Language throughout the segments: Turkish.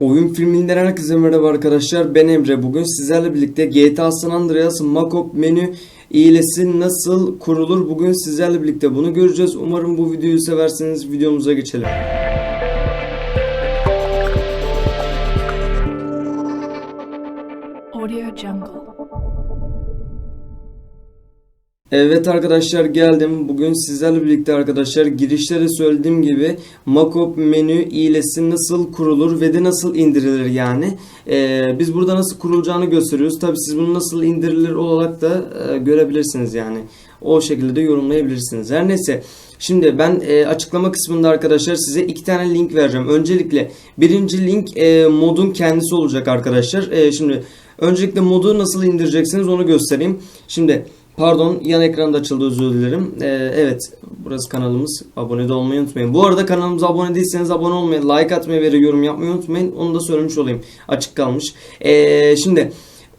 Oyun filminden herkese merhaba arkadaşlar. Ben Emre. Bugün sizlerle birlikte GTA San Andreas Makop menü hilesi nasıl kurulur? Bugün sizlerle birlikte bunu göreceğiz. Umarım bu videoyu seversiniz. Videomuza geçelim. Audio Jungle. Evet arkadaşlar geldim. Bugün sizlerle birlikte arkadaşlar girişte de söylediğim gibi Makop menü hilesi nasıl kurulur ve de nasıl indirilir yani. Ee, biz burada nasıl kurulacağını gösteriyoruz. Tabi siz bunu nasıl indirilir olarak da e, görebilirsiniz yani. O şekilde de yorumlayabilirsiniz. Her neyse. Şimdi ben e, açıklama kısmında arkadaşlar size iki tane link vereceğim. Öncelikle birinci link e, modun kendisi olacak arkadaşlar. E, şimdi öncelikle modu nasıl indireceksiniz onu göstereyim. Şimdi Pardon yan ekranda açıldı özür dilerim. Ee, evet burası kanalımız. Abone de olmayı unutmayın. Bu arada kanalımıza abone değilseniz abone olmayı, like atmayı ve yorum yapmayı unutmayın. Onu da söylemiş olayım. Açık kalmış. Ee, şimdi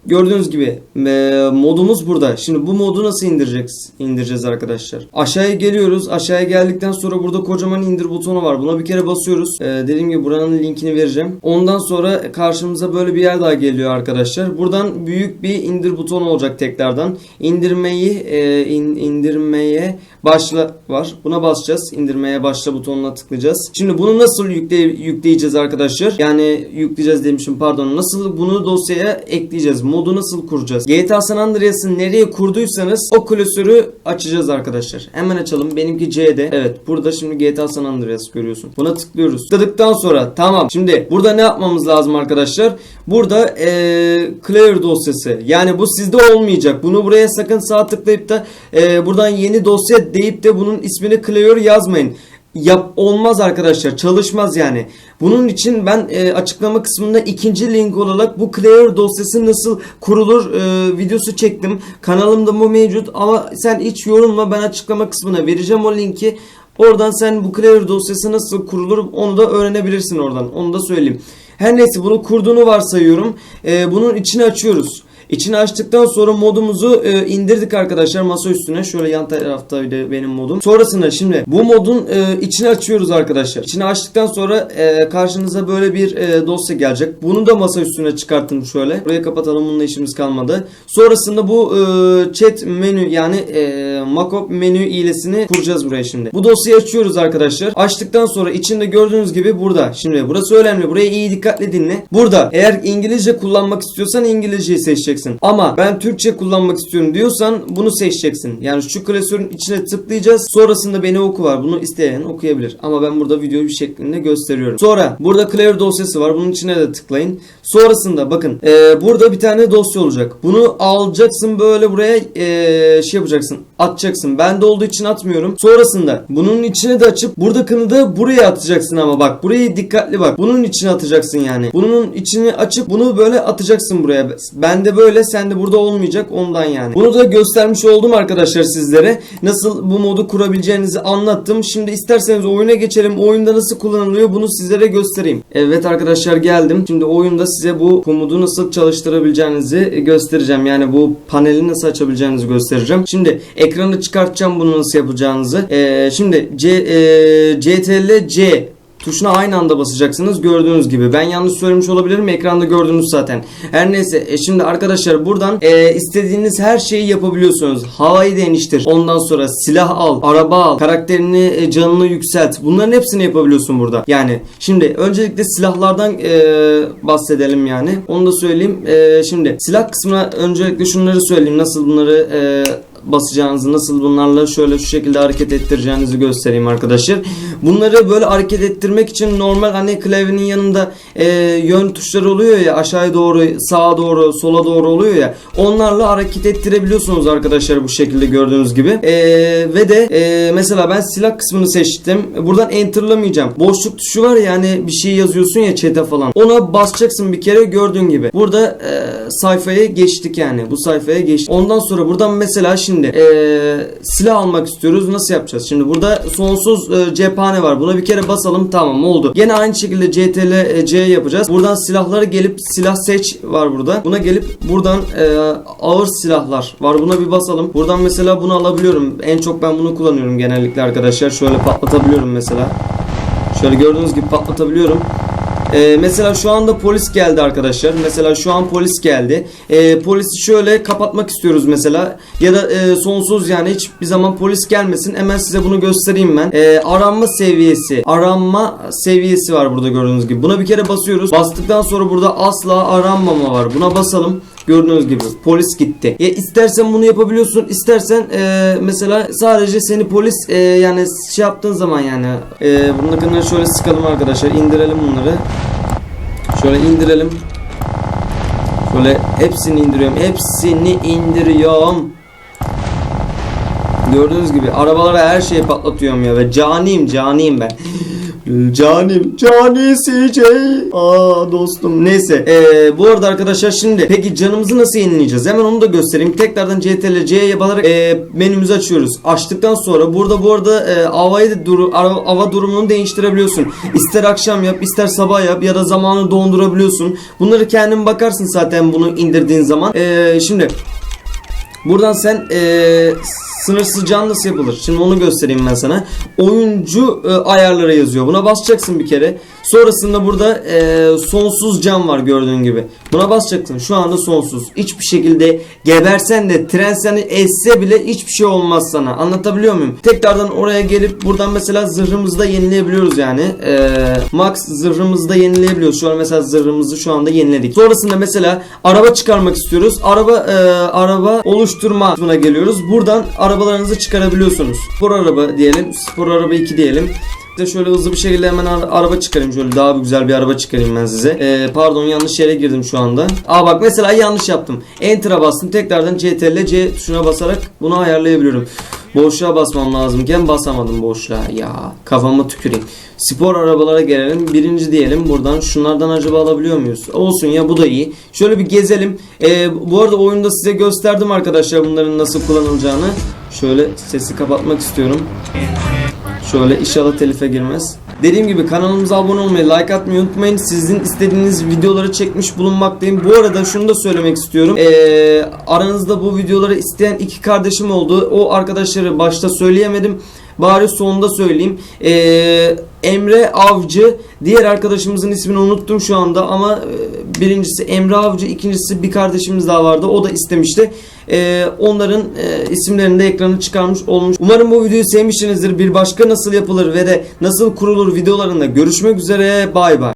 gördüğünüz gibi e, modumuz burada. Şimdi bu modu nasıl indireceğiz? indireceğiz arkadaşlar. Aşağıya geliyoruz. Aşağıya geldikten sonra burada kocaman indir butonu var. Buna bir kere basıyoruz. Ee, dediğim gibi buranın linkini vereceğim. Ondan sonra karşımıza böyle bir yer daha geliyor arkadaşlar. Buradan büyük bir indir butonu olacak tekrardan. İndirmeyi e, in- indirmeye başla var. Buna basacağız. İndirmeye başla butonuna tıklayacağız. Şimdi bunu nasıl yükle yükleyeceğiz arkadaşlar? Yani yükleyeceğiz demişim pardon. Nasıl bunu dosyaya ekleyeceğiz? Modu nasıl kuracağız? GTA San Andreas'ı nereye kurduysanız o klasörü açacağız arkadaşlar. Hemen açalım. Benimki C'de. Evet burada şimdi GTA San Andreas görüyorsun. Buna tıklıyoruz. Tıkladıktan sonra tamam. Şimdi burada ne yapmamız lazım arkadaşlar? Burada eee clear dosyası. Yani bu sizde olmayacak. Bunu buraya sakın sağ tıklayıp da eee, buradan yeni dosya deyip de bunun ismini clear yazmayın. Yap olmaz arkadaşlar çalışmaz yani. Bunun için ben e, açıklama kısmında ikinci link olarak bu Clear dosyası nasıl kurulur e, videosu çektim. Kanalımda bu mevcut ama sen hiç yorumla ben açıklama kısmına vereceğim o linki. Oradan sen bu Clear dosyası nasıl kurulur onu da öğrenebilirsin oradan. Onu da söyleyeyim. Her neyse bunu kurduğunu varsayıyorum. E, bunun içini açıyoruz. İçini açtıktan sonra modumuzu e, indirdik arkadaşlar masa üstüne. Şöyle yan tarafta bir de benim modum. Sonrasında şimdi bu modun e, içini açıyoruz arkadaşlar. İçini açtıktan sonra e, karşınıza böyle bir e, dosya gelecek. Bunu da masa üstüne çıkartın şöyle. Burayı kapatalım bununla işimiz kalmadı. Sonrasında bu e, chat menü yani e, Makop menü hilesini kuracağız buraya şimdi. Bu dosyayı açıyoruz arkadaşlar. Açtıktan sonra içinde gördüğünüz gibi burada. Şimdi burası önemli. Buraya iyi dikkatli dinle. Burada eğer İngilizce kullanmak istiyorsan İngilizceyi seçeceksin. Ama ben Türkçe kullanmak istiyorum diyorsan bunu seçeceksin. Yani şu klasörün içine tıklayacağız. Sonrasında beni oku var. Bunu isteyen okuyabilir. Ama ben burada video bir şeklinde gösteriyorum. Sonra burada Clear dosyası var. Bunun içine de tıklayın. Sonrasında bakın e, burada bir tane dosya olacak. Bunu alacaksın böyle buraya e, şey yapacaksın. Atacaksın. Bende olduğu için atmıyorum. Sonrasında bunun içine de açıp buradakini de buraya atacaksın ama bak. Burayı dikkatli bak. Bunun içine atacaksın yani. Bunun içini açıp bunu böyle atacaksın buraya. Bende böyle sende burada olmayacak ondan yani. Bunu da göstermiş oldum arkadaşlar sizlere. Nasıl bu modu kurabileceğinizi anlattım. Şimdi isterseniz oyuna geçelim. Oyunda nasıl kullanılıyor bunu sizlere göstereyim. Evet arkadaşlar geldim. Şimdi oyunda size bu komodu nasıl çalıştırabileceğinizi göstereceğim. Yani bu paneli nasıl açabileceğinizi göstereceğim. Şimdi ekranı çıkartacağım bunu nasıl yapacağınızı. Ee, şimdi C, e, CTRL C tuşuna aynı anda basacaksınız gördüğünüz gibi. Ben yanlış söylemiş olabilirim ekranda gördünüz zaten. Her neyse e, şimdi arkadaşlar buradan e, istediğiniz her şeyi yapabiliyorsunuz. Havayı değiştir. Ondan sonra silah al, araba al, karakterini e, canını yükselt. Bunların hepsini yapabiliyorsun burada. Yani şimdi öncelikle silahlardan e, bahsedelim yani. Onu da söyleyeyim. E, şimdi silah kısmına öncelikle şunları söyleyeyim. Nasıl bunları e, basacağınızı nasıl bunlarla şöyle şu şekilde hareket ettireceğinizi göstereyim arkadaşlar. Bunları böyle hareket ettirmek için normal hani klavyenin yanında e, yön tuşları oluyor ya aşağıya doğru sağa doğru sola doğru oluyor ya onlarla hareket ettirebiliyorsunuz arkadaşlar bu şekilde gördüğünüz gibi. E, ve de e, mesela ben silah kısmını seçtim. Buradan enterlamayacağım. Boşluk tuşu var ya hani bir şey yazıyorsun ya chat'e falan. Ona basacaksın bir kere gördüğün gibi. Burada e, sayfaya geçtik yani. Bu sayfaya geçtik. Ondan sonra buradan mesela şimdi e, silah almak istiyoruz. Nasıl yapacağız? Şimdi burada sonsuz e, cephane var. Buna bir kere basalım. Tamam oldu. Gene aynı şekilde CTRL e, C yapacağız. Buradan silahları gelip silah seç var burada. Buna gelip buradan e, ağır silahlar var. Buna bir basalım. Buradan mesela bunu alabiliyorum. En çok ben bunu kullanıyorum genellikle arkadaşlar. Şöyle patlatabiliyorum mesela. Şöyle gördüğünüz gibi patlatabiliyorum. Ee, mesela şu anda polis geldi arkadaşlar. Mesela şu an polis geldi. Ee, polisi şöyle kapatmak istiyoruz mesela. Ya da e, sonsuz yani hiçbir zaman polis gelmesin. Hemen size bunu göstereyim ben. Ee, aranma seviyesi. Aranma seviyesi var burada gördüğünüz gibi. Buna bir kere basıyoruz. Bastıktan sonra burada asla aranmama var. Buna basalım. Gördüğünüz gibi polis gitti. Ya istersen bunu yapabiliyorsun. istersen e, mesela sadece seni polis e, yani şey yaptığın zaman yani e, bunları şöyle sıkalım arkadaşlar. indirelim bunları. Şöyle indirelim. Şöyle hepsini indiriyorum. Hepsini indiriyorum. Gördüğünüz gibi arabalara her şeyi patlatıyorum ya ve caniyim caniyim ben. Canim, cani CJ. Aa dostum. Neyse. Ee, bu arada arkadaşlar şimdi peki canımızı nasıl yenileyeceğiz? Hemen onu da göstereyim. Tekrardan CTRL C'ye basarak e, menümüzü açıyoruz. Açtıktan sonra burada bu arada e, havayı da duru, hava durumunu değiştirebiliyorsun. İster akşam yap, ister sabah yap ya da zamanı dondurabiliyorsun. Bunları kendin bakarsın zaten bunu indirdiğin zaman. E, şimdi Buradan sen eee sınırsız can nasıl yapılır? Şimdi onu göstereyim ben sana. Oyuncu e, ayarları yazıyor. Buna basacaksın bir kere. Sonrasında burada e, sonsuz can var gördüğün gibi. Buna basacaksın. Şu anda sonsuz. Hiçbir şekilde gebersen de tren seni esse bile hiçbir şey olmaz sana. Anlatabiliyor muyum? Tekrardan oraya gelip buradan mesela zırhımızı da yenileyebiliyoruz yani. E, max zırhımızı da yenileyebiliyoruz. Şu an mesela zırhımızı şu anda yeniledik. Sonrasında mesela araba çıkarmak istiyoruz. Araba e, araba oluşturma kısmına geliyoruz. Buradan arabalarınızı çıkarabiliyorsunuz. Spor araba diyelim. Spor araba 2 diyelim. De şöyle hızlı bir şekilde hemen ara- araba çıkarayım. Şöyle daha güzel bir araba çıkarayım ben size. Ee, pardon yanlış yere girdim şu anda. Aa bak mesela yanlış yaptım. Enter'a bastım. Tekrardan CTRL C tuşuna basarak bunu ayarlayabiliyorum. Boşluğa basmam lazımken basamadım boşluğa. Ya kafama tüküreyim. Spor arabalara gelelim. Birinci diyelim. Buradan şunlardan acaba alabiliyor muyuz? Olsun ya bu da iyi. Şöyle bir gezelim. Ee, bu arada oyunda size gösterdim arkadaşlar bunların nasıl kullanılacağını. Şöyle sesi kapatmak istiyorum. Şöyle inşallah telife girmez. Dediğim gibi kanalımıza abone olmayı, like atmayı unutmayın. Sizin istediğiniz videoları çekmiş bulunmaktayım. Bu arada şunu da söylemek istiyorum. Ee, aranızda bu videoları isteyen iki kardeşim oldu. O arkadaşları başta söyleyemedim. Bari sonunda söyleyeyim. Ee, Emre Avcı. Diğer arkadaşımızın ismini unuttum şu anda ama e, birincisi Emre Avcı, ikincisi bir kardeşimiz daha vardı. O da istemişti. Ee, onların e, isimlerini de ekrana çıkarmış olmuş. Umarım bu videoyu sevmişsinizdir. Bir başka nasıl yapılır ve de nasıl kurulur videolarında görüşmek üzere. Bay bay.